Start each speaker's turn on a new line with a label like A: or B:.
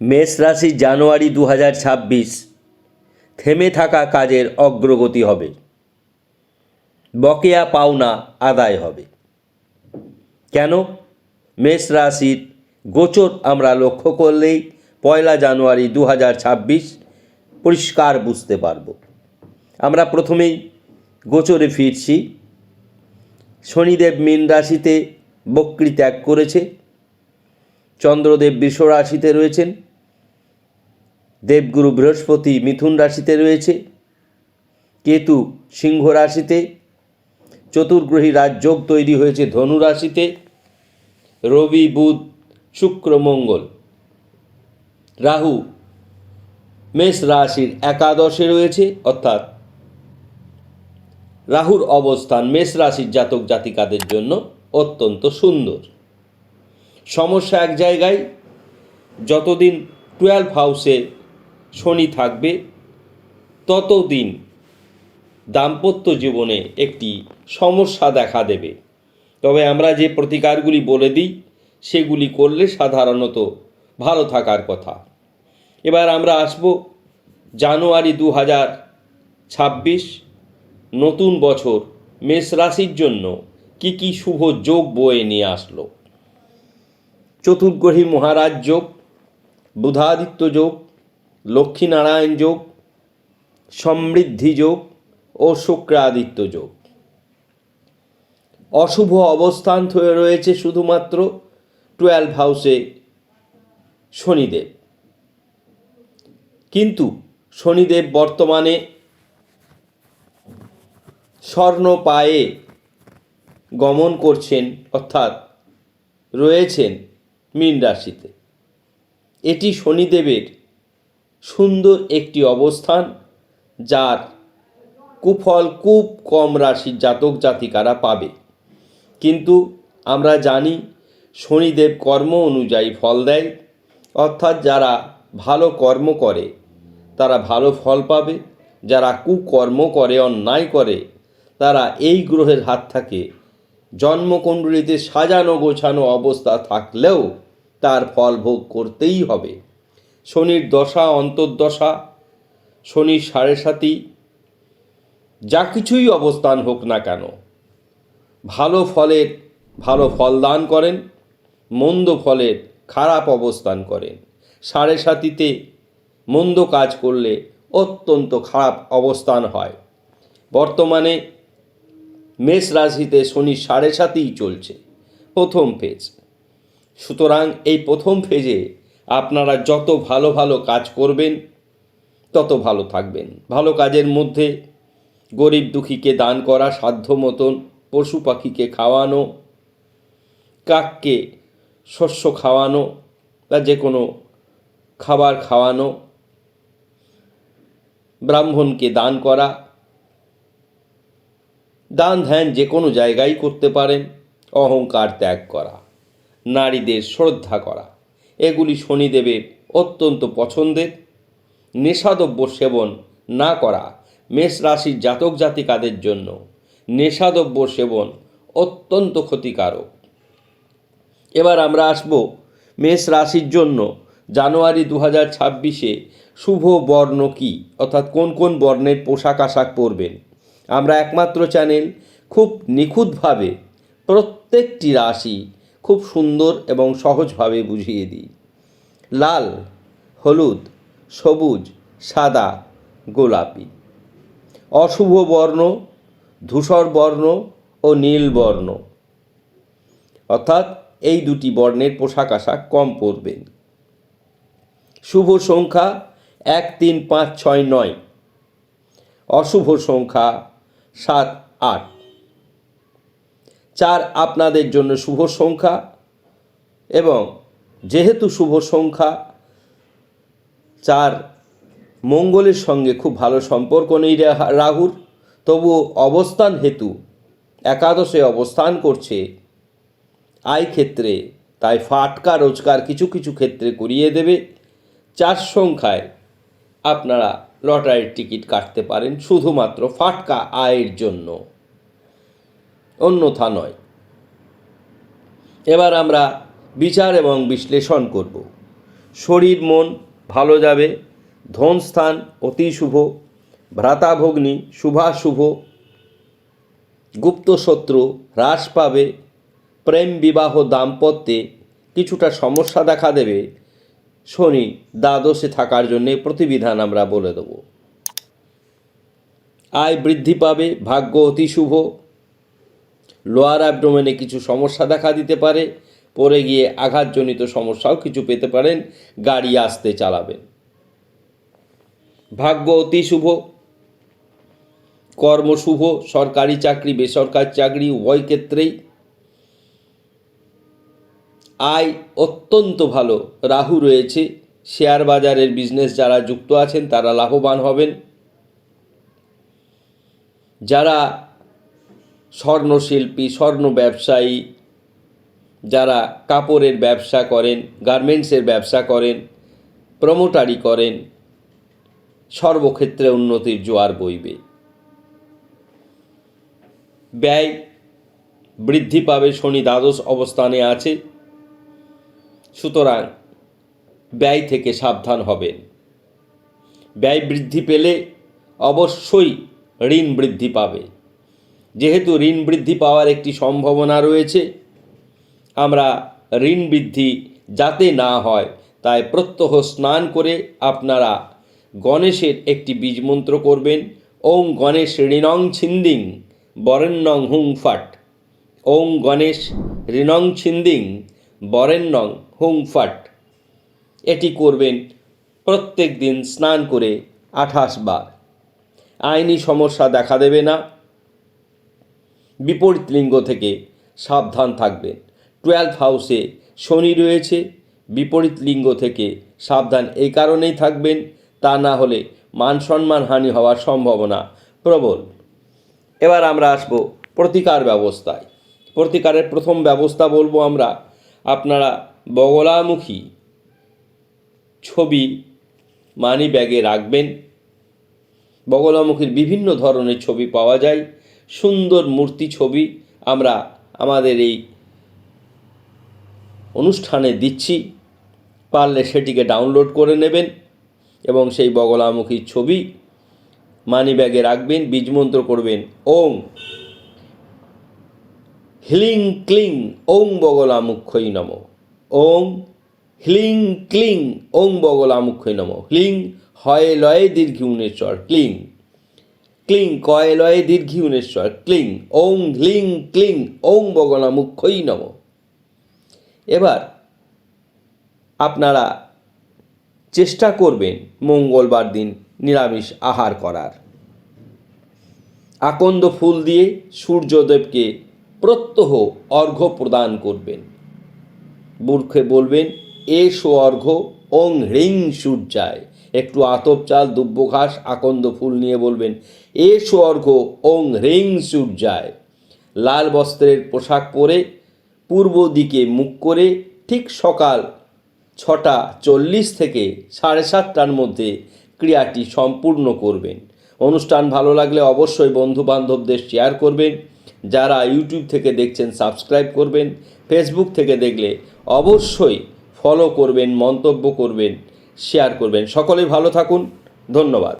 A: মেষ রাশি জানুয়ারি দু হাজার ছাব্বিশ। থেমে থাকা কাজের অগ্রগতি হবে। বকেয়া পাওনা আদায় হবে। কেন? মেষ রাশির গোচর আমরা লক্ষ্য করলেই পয়লা জানুয়ারি দু হাজার ছাব্বিশ পরিষ্কার বুঝতে পারব। আমরা প্রথমেই গোচরে ফিরছি। শনিদেব মীন রাশিতে বক্রি ত্যাগ করেছে। চন্দ্রদেব বৃষ রাশিতে রয়েছেন। দেবগুরু বৃহস্পতি মিথুন রাশিতে রয়েছে, কেতু সিংহ রাশিতে, চতুর্গ্রহী রাজযোগ তৈরি হয়েছে ধনু রাশিতে, রবি, বুধ, শুক্র, মঙ্গল। রাহু মেষ রাশির একাদশে রয়েছে, অর্থাৎ রাহুর অবস্থান মেষ রাশির জাতক জাতিকাদের জন্য অত্যন্ত সুন্দর। সমস্যা এক জায়গায়, যতদিন টুয়েলভ হাউসে শনি থাকবে, ততদিন দাম্পত্য জীবনে একটি সমস্যা দেখা দেবে। তবে আমরা যে প্রতিকারগুলি বলে দিই, সেগুলি করলে সাধারণত ভালো থাকার কথা। এবার আমরা আসব জানুয়ারি দু হাজার ছাব্বিশ, নতুন বছর, মেষ রাশির জন্য কি কি শুভ যোগ বয়ে নিয়ে আসলো। চতুর্গ্রহী মহারাজ যোগ, বুধাদিত্য যোগ লক্ষ্মীনারায়ণ যোগ, সমৃদ্ধি যোগ ও শুক্রাদিত্য যোগ। অশুভ অবস্থান হয়ে রয়েছে শুধুমাত্র টুয়েলভ হাউসে শনিদেব। কিন্তু শনিদেব বর্তমানে স্বর্ণ পায়ে গমন করছেন, অর্থাৎ রয়েছেন মীন রাশিতে। এটি শনিদেবের সুন্দর একটি অবস্থান যার কুফল খুব কম রাশির জাতক জাতিকারা পাবে। কিন্তু আমরা জানি শনিদেব কর্ম অনুযায়ী ফল দেয়, অর্থাৎ যারা ভালো কর্ম করে, তারা ভালো ফল পাবে। যারা কুকর্ম করে, অন্যায় করে, তারা এই গ্রহের হাত থাকে জন্মকুণ্ডলিতে সাজানো গোছানো অবস্থা থাকলেও তার ফল ভোগ করতেই হবে। শনির দশা, অন্তর্দশা শনির সাড়ে সাতি যা কিছুই অবস্থান হোক না কেন, ভালো ফলের ভালো ফল দান করেন, মন্দ ফলের খারাপ অবস্থান করেন। সাড়ে সাতিতে মন্দ কাজ করলে অত্যন্ত খারাপ অবস্থান হয়। বর্তমানে মেষ রাশিতে শনি সাড়ে সাতেই চলছে, প্রথম ফেজ সুতরাং এই প্রথম ফেজে আপনারা যত ভালো ভালো কাজ করবেন, তত ভালো থাকবেন। ভালো কাজের মধ্যে গরিব দুঃখীকে দান করা, সাধ্য মতন পশু পাখিকে খাওয়ানো, কাককে শস্য খাওয়ানো বা যে কোনো খাবার খাওয়ানো, ব্রাহ্মণকে দান করা, দান ধ্যান যে কোনো জায়গায় করতে পারেন, অহংকার ত্যাগ করা, নারীদের শ্রদ্ধা করা। এগুলি শনিদেবের অত্যন্ত পছন্দের। নেশাদ্রব্য সেবন না করা মেষ রাশির জাতক জাতিকাদের জন্য নেশাদ্রব্য সেবন অত্যন্ত ক্ষতিকারক। এবার আমরা আসব মেষ রাশির জন্য জানুয়ারি দু হাজার ছাব্বিশে শুভ বর্ণ কী? অর্থাৎ কোন কোন বর্ণের পোশাক আশাক পরবেন? আমরা একমাত্র চ্যানেল খুব নিখুঁতভাবে প্রত্যেকটি রাশি খুব সুন্দর এবং সহজভাবে বুঝিয়ে দিই। লাল, হলুদ, সবুজ, সাদা, গোলাপি। অশুভ বর্ণ, ধূসর বর্ণ ও নীল বর্ণ। অর্থাৎ এই দুটি বর্ণের পোশাক আশাক কম পরবেন। শুভ সংখ্যা এক, তিন, পাঁচ, ছয়, নয়। অশুভ সংখ্যা সাত, আট। চার আপনাদের জন্য শুভ সংখ্যা এবং যেহেতু শুভ সংখ্যা, চার মঙ্গলের সঙ্গে খুব ভালো সম্পর্ক নেই রাহুর তবু অবস্থান হেতু একাদশে অবস্থান করছে। আয় ক্ষেত্রে তাই ফাটকা রোজগার কিছু কিছু ক্ষেত্রে করিয়ে দেবে। চার সংখ্যায় আপনারা লটারির টিকিট কাটতে পারেন শুধুমাত্র ফাটকা আয়ের জন্য। অন্যথা নয়। এবার আমরা বিচার এবং বিশ্লেষণ করব। শরীর, মন ভালো যাবে, ধন স্থান অতি শুভ ভ্রাতাভগ্নি শুভাশুভ গুপ্ত শত্রু হ্রাস পাবে, প্রেম বিবাহ দাম্পত্যে কিছুটা সমস্যা দেখা দেবে, শনি দ্বাদশে থাকার জন্যে প্রতিবিধান আমরা বলে দেব। আয় বৃদ্ধি পাবে, ভাগ্য অতি শুভ লোয়ার অ্যাবডোমেনে কিছু সমস্যা দেখা দিতে পারে পরে গিয়ে আঘাতজনিত সমস্যাও কিছু পেতে পারেন, গাড়ি আসতে চালাবেন। ভাগ্য অতি শুভ, কর্ম শুভ, সরকারি চাকরি, বেসরকারি চাকরি, উভয় ক্ষেত্রেই। আয় অত্যন্ত ভালো, রাহু রয়েছে, শেয়ার বাজারের বিজনেস যারা যুক্ত আছেন তারা লাভবান হবেন। যারা স্বর্ণশিল্পী স্বর্ণ ব্যবসায়ী যারা কাপড়ের ব্যবসা করেন, গার্মেন্টসের ব্যবসা করেন, প্রমোটারি করেন, সর্বক্ষেত্রে উন্নতির জোয়ার বইবে। ব্যয় বৃদ্ধি পাবে, শনি দ্বাদশ অবস্থানে আছে। সুতরাং ব্যয় থেকে সাবধান হবেন। ব্যয় বৃদ্ধি পেলে অবশ্যই ঋণ বৃদ্ধি পাবে। যেহেতু ঋণ বৃদ্ধি পাওয়ার একটি সম্ভাবনা রয়েছে, আমরা ঋণ বৃদ্ধি যাতে না হয়, তাই প্রত্যহ স্নান করে আপনারা গণেশের একটি বীজমন্ত্র করবেন। ওং গণেশ ঋণং ছিন্দিং, বরেণ্যং হুং ফাট। ওং গণেশ ঋণং ছিন্দিং, বরেণ্যং হুং ফাট। এটি করবেন প্রত্যেক দিন স্নান করে আঠাশ বার। আইনি সমস্যা দেখা দেবে না। বিপরীত লিঙ্গ থেকে সাবধান থাকবেন। টুয়েলভ হাউসে শনি রয়েছে, বিপরীত লিঙ্গ থেকে সাবধান এই কারণেই থাকবেন, তা না হলে মান সম্মান হানি হওয়ার সম্ভাবনা প্রবল। এবার আমরা আসব প্রতিকার ব্যবস্থায়। প্রতিকারের প্রথম ব্যবস্থা বলব আমরা, আপনারা বগলামুখী ছবি মানি ব্যাগে রাখবেন। বগলামুখীর বিভিন্ন ধরনের ছবি পাওয়া যায়। সুন্দর মূর্তি ছবি আমরা আমাদের এই অনুষ্ঠানে দিচ্ছি। পারলে সেটিকে ডাউনলোড করে নেবেন এবং সেই বগলামুখীর ছবি মানি ব্যাগে রাখবেন, বীজমন্ত্র করবেন, ওং হিলিং ক্লিং, ওং বগলামুখ্যই নম। ওং হ্লিং ক্লিং, ওং বগলামুখ্যই নম। হ্লিং হয় লয়ে দীর্ঘিউনেশ্বর ক্লিং। ক্লিং কয় লয়ে দীর্ঘিউনেশ্বর, ক্লিং, ওং হ্লিং ক্লিং, ওং বগলামুখ্যই নম। এবার আপনারা চেষ্টা করবেন মঙ্গলবার দিন নিরামিষ আহার করার। আকন্দ ফুল দিয়ে সূর্যদেবকে প্রত্যহ অর্ঘ্য প্রদান করবেন। মূর্খে বলবেন, এসো অর্ঘ্য, ওং হ্রিং সূর্যায়। একটু আতপ চাল দুব্য ঘাস আকন্দ ফুল নিয়ে বলবেন এসো অর্ঘ্য ওং হ্রিং সূর্যায়। লাল বস্ত্রের পোশাক পরে পূর্ব দিকে মুখ করে ঠিক সকাল ছটা চল্লিশ থেকে সাড়ে সাতটার মধ্যে ক্রিয়াটি সম্পূর্ণ করবেন। অনুষ্ঠান ভালো লাগলে অবশ্যই বন্ধু বান্ধবদের শেয়ার করবেন। যারা ইউটিউব থেকে দেখছেন সাবস্ক্রাইব করবেন। ফেসবুক থেকে দেখলে অবশ্যই ফলো করবেন, মন্তব্য করবেন শেয়ার করবেন। সকলে ভালো থাকুন। ধন্যবাদ।